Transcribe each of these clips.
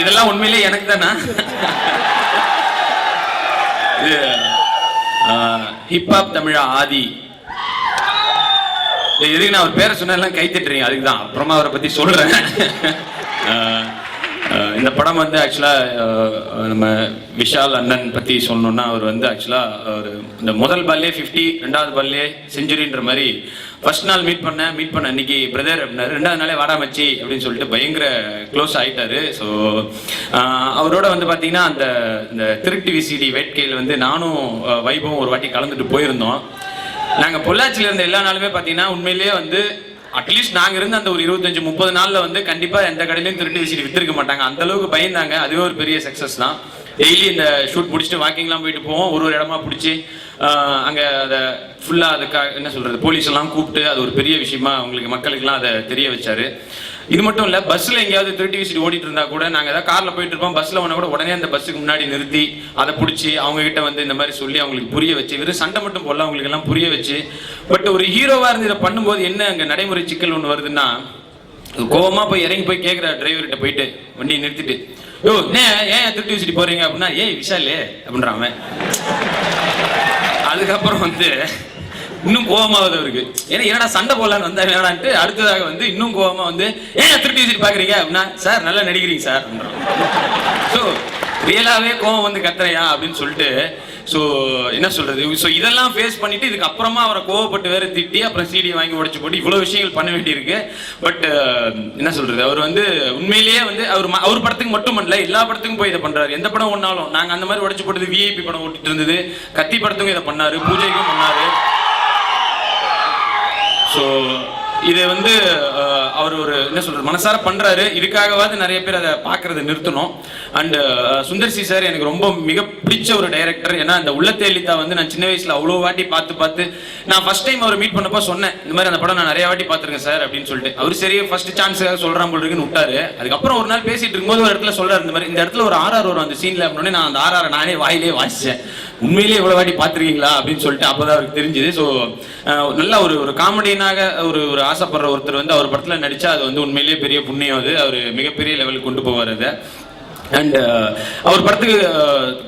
இதெல்லாம் உண்மையிலே எனக்கு தானா? ஹிப்ஹாப் தமிழா ஆதி. எதுக்கு நான் அவர் பேரை சொன்னதெல்லாம் கை தட்டுறீங்க? அதுக்கு தான் அப்புறமா அவரை பத்தி சொல்றேன். இந்த படம் வந்து ஆக்சுவலா நம்ம விஷால் அண்ணன் பத்தி சொல்லணும்னா அவர் வந்து ஆக்சுவலா ஒரு இந்த முதல் பால்லே 50 ரெண்டாவது பால்லே செஞ்சுரின்ற மாதிரி ஃபர்ஸ்ட் நாள் மீட் பண்ணேன் மீட் பண்ண அன்னைக்கு பிரதர் அப்படின்னாரு. ரெண்டாவது நாளே வாடா மச்சி அப்படின்னு சொல்லிட்டு பயங்கர க்ளோஸ் ஆயிட்டாரு. ஸோ அவரோட வந்து பார்த்தீங்கன்னா அந்த இந்த திருட்டு விசிடி வேட்கையில் வந்து நானும் அஹ், வைபவும் ஒரு வாட்டி கலந்துட்டு போயிருந்தோம். நாங்கள் பொள்ளாச்சியில் இருந்த எல்லா நாளுமே பார்த்தீங்கன்னா உண்மையிலேயே வந்து அட்லீஸ்ட் நாங்கள் இருந்து அந்த ஒரு இருபத்தஞ்சு முப்பது நாளில் வந்து கண்டிப்பாக எந்த கடையிலையும் திருட்டு விசிட்டு வித்திருக்க மாட்டாங்க. அந்த அளவுக்கு பயந்தாங்க. அதுவே ஒரு பெரிய சக்ஸஸ் தான். டெய்லி இந்த ஷூட் முடிச்சுட்டு வாக்கிங்லாம் போயிட்டு போவோம். ஒரு ஒரு இடமா பிடிச்சி அங்கே அதை ஃபுல்லாக அதுக்காக என்ன சொல்கிறது போலீஸ் எல்லாம் கூப்பிட்டு அது ஒரு பெரிய விஷயமா உங்களுக்கு மக்களுக்கெல்லாம் அதை தெரிய வச்சாரு. இது மட்டும் இல்லை பஸ்ஸில் எங்கேயாவது திருட்டி விசிடி ஓடிட்டு இருந்தா கூட நாங்கள் ஏதாவது காரில் போயிட்டு இருப்போம். பஸ்ஸில் ஒன்றா கூட உடனே அந்த பஸ்ஸுக்கு முன்னாடி நிறுத்தி அதை பிடிச்சி அவங்க கிட்ட வந்து இந்த மாதிரி சொல்லி அவங்களுக்கு புரிய வச்சு வெறும் சண்டை மட்டும் போடல அவங்களுக்கு எல்லாம் புரிய வச்சு பட் ஒரு ஹீரோவாக இருந்து இதை பண்ணும்போது என்ன அங்கே நடைமுறை சிக்கல் ஒன்று வருதுன்னா கோவமாக போய் இறங்கி போய் கேட்குற டிரைவர்கிட்ட போயிட்டு வண்டியை நிறுத்திட்டு ஓ என்ன ஏன் திருட்டி வச்சுட்டு போறீங்க? அப்படின்னா ஏய் விஷாலே அப்படின்றான் அவன். அதுக்கப்புறம் வந்து இன்னும் கோபமாவது அவருக்கு. ஏன்னா என்னடா சண்டை போடலான்னு வந்தா வேணான்ட்டு அடுத்ததாக வந்து இன்னும் கோபமா வந்து ஏன் திருட்டி வச்சுட்டு பாக்குறீங்க? அப்படின்னா சார் நல்லா நடிக்கிறீங்க சார் ஸோ ரியலாவே கோவம் வந்து கத்துறையா அப்படின்னு சொல்லிட்டு ஸோ என்ன சொல்றது? ஸோ இதெல்லாம் ஃபேஸ் பண்ணிட்டு இதுக்கு அப்புறமா அவரை கோவப்பட்டு வேற திட்டி அப்புறம் சிடி வாங்கி உடச்சு போட்டு இவ்வளோ விஷயங்கள் பண்ண வேண்டியிருக்கு. பட் uh, என்ன சொல்றது? அவர் வந்து உண்மையிலேயே வந்து அவர் அவர் படத்துக்கு மட்டும் பண்ணல எல்லா படத்துக்கும் போய் இதை பண்றாரு. எந்த படம் ஒன்னாலும் நாங்கள் அந்த மாதிரி உடச்சு போட்டது விஐபி படம் ஓட்டிட்டு இருந்தது. கத்தி படத்துக்கும் இதை பண்ணாரு பூஜைக்கும் பண்ணாரு. ஸோ இதை வந்து அவர் ஒரு என்ன சொல்றது மனசார பண்றாரு. இதுக்காகவாது நிறைய பேர் அதை பார்க்கறத நிறுத்தணும். அண்ட் சுந்தர்சி சார் எனக்கு ரொம்ப மிக பிடிச்ச ஒரு டைரக்டர் ஏன்னா இந்த உள்ளத்தேலித்தா வந்து நான் சின்ன வயசுல அவ்வளோ வாட்டி பார்த்து பார்த்து நான் ஃபர்ஸ்ட் டைம் அவர் மீட் பண்ணப்போ சொன்னேன் இந்த மாதிரி அந்த படம் நான் நிறைய வாட்டி பார்த்துருக்கேன் சார் அப்படின்னு சொல்லிட்டு. அவர் சரி ஃபர்ஸ்ட் சான்ஸ் சொல்றான் போல இருக்குன்னு விட்டாரு. அதுக்கப்புறம் ஒரு நாள் பேசிட்டு இருக்கும்போது ஒரு இடத்துல சொல்றாரு இந்த மாதிரி இந்த இடத்துல ஒரு ஆர்ஆர் வரும் அந்த சீன்ல அப்படின்னு நான் அந்த ஆர்ஆர் நானே வாயிலே வாசிச்சேன். உண்மையிலேயே இவ்வளோ வாட்டி பார்த்துருக்கீங்களா அப்படின்னு சொல்லிட்டு அப்போதான் அவருக்கு தெரிஞ்சுது. ஸோ நல்ல ஒரு ஒரு காமெடியனாக ஒரு ஒரு ஆசைப்படுற ஒருத்தர் வந்து அவர் படத்தில் நடித்தா அது வந்து உண்மையிலேயே பெரிய புண்ணியம் அது. அவர் மிகப்பெரிய லெவலுக்கு கொண்டு போவார் அதை. அண்ட் அவர் படத்துக்கு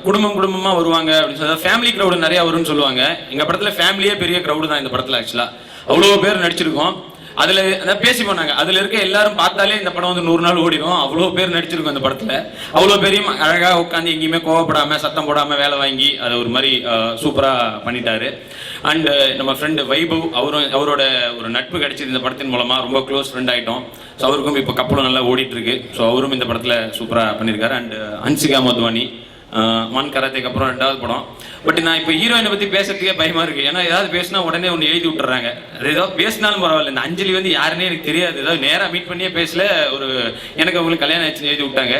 குடும்பம் குடும்பமாக வருவாங்க அப்படின்னு சொல்லி ஃபேமிலி க்ரௌடு நிறையா வரும்னு சொல்லுவாங்க. எங்கள் படத்தில் ஃபேமிலியே பெரிய க்ரௌடு தான் இந்த படத்தில் ஆக்சுவலாக அவ்வளோ பேர் நடிச்சிருக்கோம். அதுல அதான் பேசி போனாங்க. அதுல இருக்க எல்லாரும் பார்த்தாலே இந்த படம் வந்து நூறு நாள் ஓடிடும் அவ்வளோ பேர் நடிச்சிருக்கும் அந்த படத்துல. அவ்வளோ பெரிய அழகா உட்காந்து எங்கேயுமே கோவப்படாம சத்தம் போடாம வேலை வாங்கி அதை ஒரு மாதிரி சூப்பரா பண்ணிட்டாரு. அண்ட் நம்ம ஃப்ரெண்டு வைபவ் அவரும் அவரோட ஒரு நட்பு கிடைச்சது இந்த படத்தின் மூலமா ரொம்ப க்ளோஸ் ஃப்ரெண்ட் ஆயிட்டோம். ஸோ அவருக்கும் இப்போ கப்பலும் நல்லா ஓடிட்டு இருக்கு. ஸோ அவரும் இந்த படத்துல சூப்பரா பண்ணியிருக்காரு அண்ட் அன்சிகா மதுவானி மண் கராத்தேக்கு அப்புறம் ரெண்டாவது படம். பட் நான் இப்போ ஹீரோயினை பற்றி பேசுறதுக்கே பயமா இருக்கு. ஏன்னா ஏதாவது பேசினா உடனே ஒன்று எழுதி விட்டுறாங்க. அது ஏதோ பேசினாலும் பரவாயில்ல. இந்த அஞ்சலி வந்து யாருன்னே எனக்கு தெரியாது. ஏதாவது நேராக மீட் பண்ணியே பேசல ஒரு எனக்கு அவங்களுக்கு கல்யாணம் ஆச்சு எழுதி விட்டாங்க.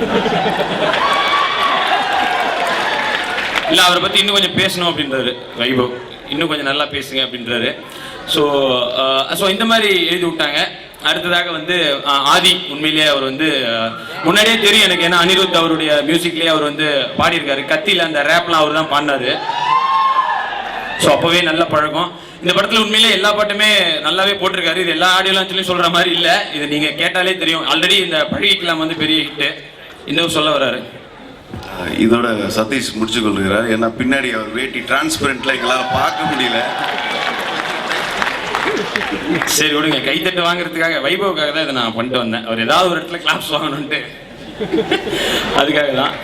இல்லை அவரை பற்றி இன்னும் கொஞ்சம் பேசணும் அப்படின்றாரு. வைபவ் இன்னும் கொஞ்சம் நல்லா பேசுங்க அப்படின்றாரு. ஸோ ஸோ இந்த மாதிரி எழுதி விட்டாங்க. அடுத்ததாக வந்து ஆதி உண்மையிலேயே அவர் வந்து முன்னாடியே தெரியும் எனக்கு ஏன்னா அனிருத் அவருடைய மியூசிக்லேயே அவர் வந்து பாடியிருக்காரு. கத்தியில் அந்த ரேப்லாம் அவர் தான் பாடினாரு. ஸோ அப்போவே நல்ல பழக்கம். இந்த படத்தில் உண்மையிலே எல்லா பாட்டுமே நல்லாவே போட்டிருக்காரு. இது எல்லா ஆடியோ லான்ச்லையும் சொல்கிற மாதிரி இல்லை. இது நீங்கள் கேட்டாலே தெரியும். ஆல்ரெடி இந்த பழகிக்கலாம் வந்து பெரிய ஹிட்டு இன்னும் சொல்ல வர்றாரு. இதோட சதீஷ் முடிச்சு கொள்கிறார் ஏன்னா பின்னாடி அவர் வேட்டி டிரான்ஸ்பரண்ட்ல எங்களால் பார்க்க முடியல. சரி விடுங்க. கைத்தட்டு வாங்குறதுக்காக வைபவுக்காக தான் இதை நான் பண்ணிட்டு வந்தேன். அவர் ஏதாவது ஒரு இடத்துல கிளாப்ஸ் வாங்கணும்ட்டு அதுக்காக தான்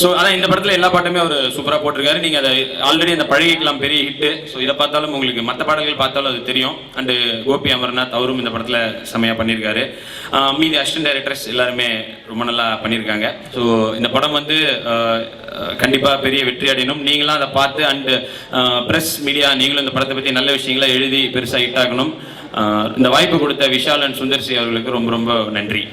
ஸோ அதான் இந்த படத்தில் எல்லா பாட்டுமே அவர் சூப்பராக போட்டிருக்காரு. நீங்கள் அதை ஆல்ரெடி அந்த பழகிக்கலாம் பெரிய ஹிட்டு ஸோ இதை பார்த்தாலும் உங்களுக்கு மற்ற பாடல்கள் பார்த்தாலும் அது தெரியும். அண்டு கோபி அமர்நாத் அவரும் இந்த படத்தில் செம்மையாக பண்ணியிருக்காரு. மீதி அசிஸ்டன்ட் டைரக்டர்ஸ் எல்லாருமே ரொம்ப நல்லா பண்ணியிருக்காங்க. ஸோ இந்த படம் வந்து கண்டிப்பாக பெரிய வெற்றி அடையணும். நீங்களும் அதை பார்த்து அண்டு ப்ரெஸ் மீடியா நீங்களும் இந்த படத்தை பற்றி நல்ல விஷயங்களை எழுதி பெருசாக ஹிட் ஆகணும். இந்த வாய்ப்பு கொடுத்த விஷால் அண்ட் சுந்தர்சி அவர்களுக்கு ரொம்ப ரொம்ப நன்றி.